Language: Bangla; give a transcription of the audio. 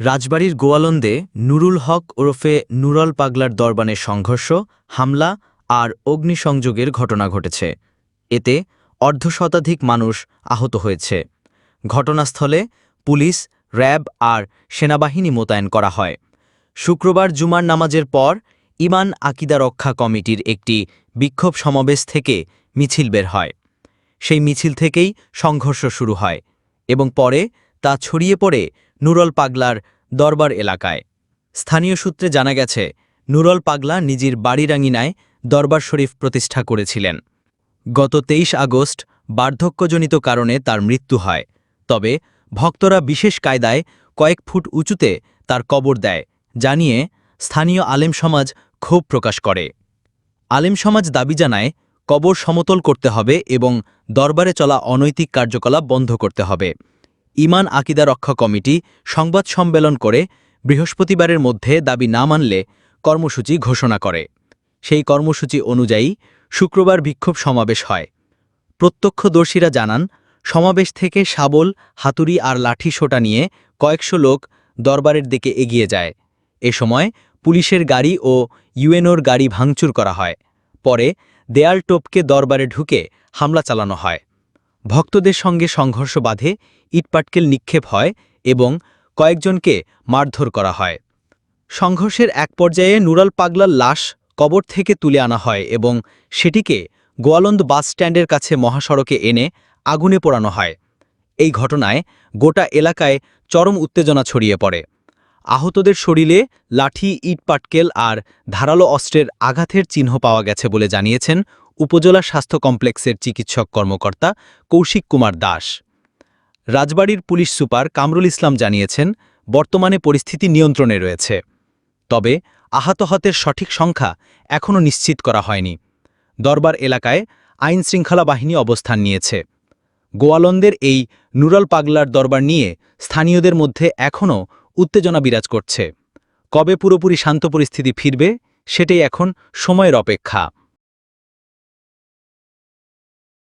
রাজবাড়ির গোয়ালন্দে নুরুল হক ওরফে নুরল পাগলার দরবানের সংঘর্ষ, হামলা আর অগ্নিসংযোগের ঘটনা ঘটেছে। এতে অর্ধশতাধিক মানুষ আহত হয়েছে। ঘটনাস্থলে পুলিশ, র্যাব আর সেনাবাহিনী মোতায়েন করা হয়। শুক্রবার জুমার নামাজের পর ইমান আকিদা রক্ষা কমিটির একটি বিক্ষোভ সমাবেশ থেকে মিছিল বের হয়। সেই মিছিল থেকেই সংঘর্ষ শুরু হয় এবং পরে তা ছড়িয়ে পড়ে নুরল পাগলার দরবার এলাকায়। স্থানীয় সূত্রে জানা গেছে, নুরল পাগলা নিজের বাড়িরাঙ্গিনায় দরবার শরীফ প্রতিষ্ঠা করেছিলেন। গত তেইশ আগস্ট বার্ধক্যজনিত কারণে তার মৃত্যু হয়। তবে ভক্তরা বিশেষ কায়দায় কয়েক ফুট উঁচুতে তার কবর দেয়, জানিয়ে স্থানীয় আলেম সমাজ ক্ষোভ প্রকাশ করে। আলেম সমাজ দাবি জানায়, কবর সমতল করতে হবে এবং দরবারে চলা অনৈতিক কার্যকলাপ বন্ধ করতে হবে। ইমান আকিদা রক্ষা কমিটি সংবাদ সম্মেলন করে বৃহস্পতিবারের মধ্যে দাবি না মানলে কর্মসূচি ঘোষণা করে। সেই কর্মসূচি অনুযায়ী শুক্রবার বিক্ষোভ সমাবেশ হয়। প্রত্যক্ষদর্শীরা জানান, সমাবেশ থেকে শাবল, হাতুড়ি আর লাঠি সোটা নিয়ে কয়েকশো লোক দরবারের দিকে এগিয়ে যায়। এ সময় পুলিশের গাড়ি ও ইউএনওর গাড়ি ভাঙচুর করা হয়। পরে দেয়াল টোপকে দরবারে ঢুকে হামলা চালানো হয়। ভক্তদের সঙ্গে সংঘর্ষ বাঁধে ইটপাটকেল নিক্ষেপ হয় এবং কয়েকজনকে মারধর করা হয়। সংঘর্ষের এক পর্যায়ে নুরাল পাগলার লাশ কবর থেকে তুলে আনা হয় এবং সেটিকে গোয়ালন্দ বাস স্ট্যান্ডের কাছে মহাসড়কে এনে আগুনে পোড়ানো হয়। এই ঘটনায় গোটা এলাকায় চরম উত্তেজনা ছড়িয়ে পড়ে। আহতদের শরীরে লাঠি ইটপাটকেল আর ধারালো অস্ত্রের আঘাতের চিহ্ন পাওয়া গেছে বলে জানিয়েছেন উপজেলা স্বাস্থ্য কমপ্লেক্সের চিকিৎসক কর্মকর্তা কৌশিক কুমার দাস। রাজবাড়ির পুলিশ সুপার কামরুল ইসলাম জানিয়েছেন, বর্তমানে পরিস্থিতি নিয়ন্ত্রণে রয়েছে। তবে আহত হতের সঠিক সংখ্যা এখনও নিশ্চিত করা হয়নি। দরবার এলাকায় আইন শৃঙ্খলা বাহিনী অবস্থান নিয়েছে। গোয়ালন্দের এই নুরাল পাগলার দরবার নিয়ে স্থানীয়দের মধ্যে এখনও উত্তেজনা বিরাজ করছে। কবে পুরোপুরি শান্ত পরিস্থিতি ফিরবে, সেটাই এখন সময়ের অপেক্ষা।